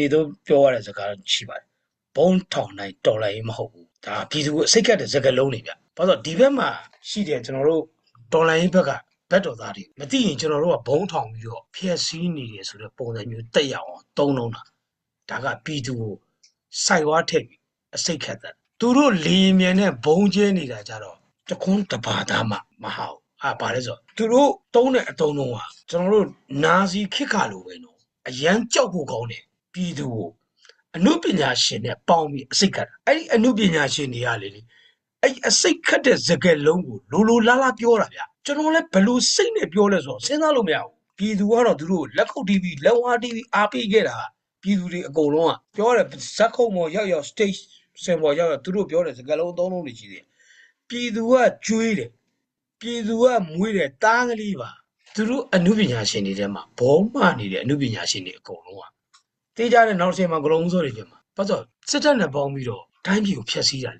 နေတော့ပြောရတဲ့စကားရှိပါတယ်ဘုံထောင်နိုင်တော်လိုက်မဟုတ်ဘူးဒါပြည်သူအစိတ်ကတဲ့စကားလုံးတွေဗျဘာလို့ဒီဘက်မှာရှိတယ်ကျွန်တော်တို့တော်လိုင်းဘက်ကဘက်တော်သားတွေမသိရင်ကျွန်တော်တို့ကဘုံထောင်ပြီးတော့ဖျက်ဆီးနေတယ်ဆိုတဲ့ပုံစံမျိုးတက်ရအောင်သုံးလုံးတာဒါကပြည်သူကိုစိုက်ဝါထည့်ပြီးအစိတ်ခတ်တယ်သူတို့လေမြန်နဲ့ဘုံကျဲနေတာကြတော့တခွန်းတပါသားမှမဟုတ်ဟာပါလဲဆိုတော့သူတို့တုံးတဲ့အတုံးလုံးဟာကျွန်တော်တို့နာစီခစ်ခါလိုပဲနော်အရန်ကြောက်ဖို့ကောင်းတယ် ပြည်သူကိုအမှုပညာရှင်နဲ့ပေါင်းပြီးအစိတ်ခတ်တာအဲ့ဒီအမှုပညာရှင်တွေကလေလေအဲ့ဒီအစိတ်ခတ်တဲ့စကားလုံးကိုလိုလိုလားလားပြောတာဗျကျွန်တော်လည်းဘယ်လို့စိတ်နဲ့ပြောလဲဆိုတော့စဉ်းစားလို့မရဘူးပြည်သူကတော့သူတို့လက်ခုပ်တီးပြီးလက်ဝါးတီးပြီးအားပေးခဲ့တာပြည်သူတွေအကုန်လုံးကပြောတယ်ဇက်ခုံပေါ်ရောက်ရောက် stage စင်ပေါ်ရောက်ရောက်သူတို့ပြောတယ်စကားလုံးအသုံးလုံးတွေရှိတယ်ပြည်သူကကျွေးတယ်ပြည်သူကမွေးတဲ့တားကလေးပါသူတို့အမှုပညာရှင်တွေထဲမှာဘောမနေတဲ့အမှုပညာရှင်တွေအကုန်လုံးက တေးကြတဲ့နောက်တစ်ချိန်မှာဂလုံးစိုးတွေဖြစ်မှာဘာလို့စစ်တပ်နဲ့ပေါင်းပြီးတော့တိုင်းပြည်ကိုဖျက်ဆီးတာလေ